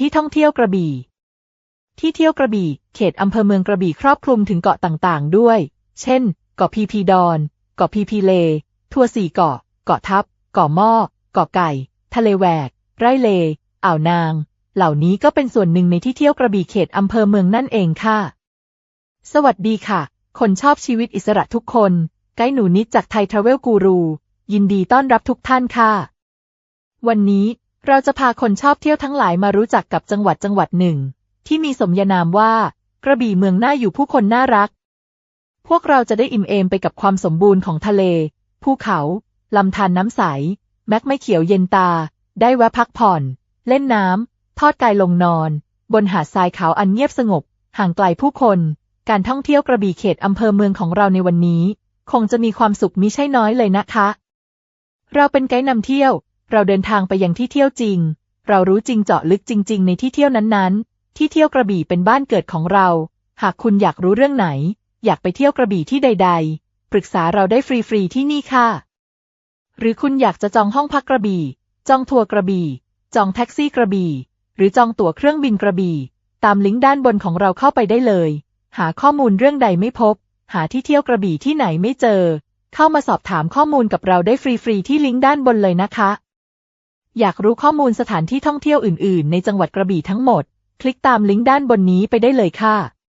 ที่ท่องเที่ยวกระบี่ ที่เที่ยวกระบี่ เขตอำเภอเมืองกระบี่ครอบคลุมถึงเกาะต่างๆ ด้วย เช่น เกาะพีพีดอน เกาะพีพีเล ทัวสี่เกาะ เกาะทับ เกาะหม้อ เกาะไก่ ทะเลแหวก ไร่เล อ่าวนาง เหล่านี้ก็เป็นส่วนหนึ่งในที่เที่ยวกระบี่เขตอำเภอเมืองนั่นเองค่ะ สวัสดีค่ะ คนชอบชีวิตอิสระทุกคน ไกด์หนูนิดจากไทยทราเวลกูรู ยินดีต้อนรับทุกท่านค่ะ วันนี้ เราจะพาคนชอบเที่ยวทั้งหลายมารู้จักกับจังหวัดจังหวัดหนึ่ง ที่มีสมญานามว่า กระบี่เมืองน่าอยู่ผู้คนน่ารัก พวกเราจะได้อิ่มเอมไปกับความสมบูรณ์ของทะเล ภูเขาลำธารน้ำใส แม็กไม่เขียวเย็นตา ได้แวะพักผ่อน เล่นน้ำทอดกายลงนอน บนหาดทรายขาวอันเงียบสงบ ห่างไกลผู้คน การท่องเที่ยวกระบี่เขตอำเภอเมืองของเราในวันนี้ คงจะมีความสุขมิใช่น้อยเลยนะคะ เราเป็นไกด์นำเที่ยว เราเดินทางไปยังที่เที่ยวจริง เรารู้จริงเจาะลึกจริง ๆ ในที่เที่ยวนั้นๆ ที่เที่ยวกระบี่เป็นบ้านเกิดของเรา หากคุณอยากรู้เรื่องไหน อยากไปเที่ยวกระบี่ที่ใด ๆ ปรึกษาเราได้ฟรีๆที่นี่ค่ะ หรือคุณอยากจะจองห้องพักกระบี่ จองทัวร์กระบี่ จองแท็กซี่กระบี่ หรือจองตั๋วเครื่องบินกระบี่ ตามลิงก์ด้านบนของเราเข้าไปได้เลย หาข้อมูลเรื่องใดไม่พบ หาที่เที่ยวกระบี่ที่ไหนไม่เจอ เข้ามาสอบถามข้อมูลกับเราได้ฟรีๆที่ลิงก์ด้านบนเลยนะคะ อยากรู้ข้อมูลสถานที่ท่องเที่ยวอื่น ๆ ในจังหวัดกระบี่ทั้งหมด คลิกตามลิงก์ด้านบนนี้ไปได้เลยค่ะ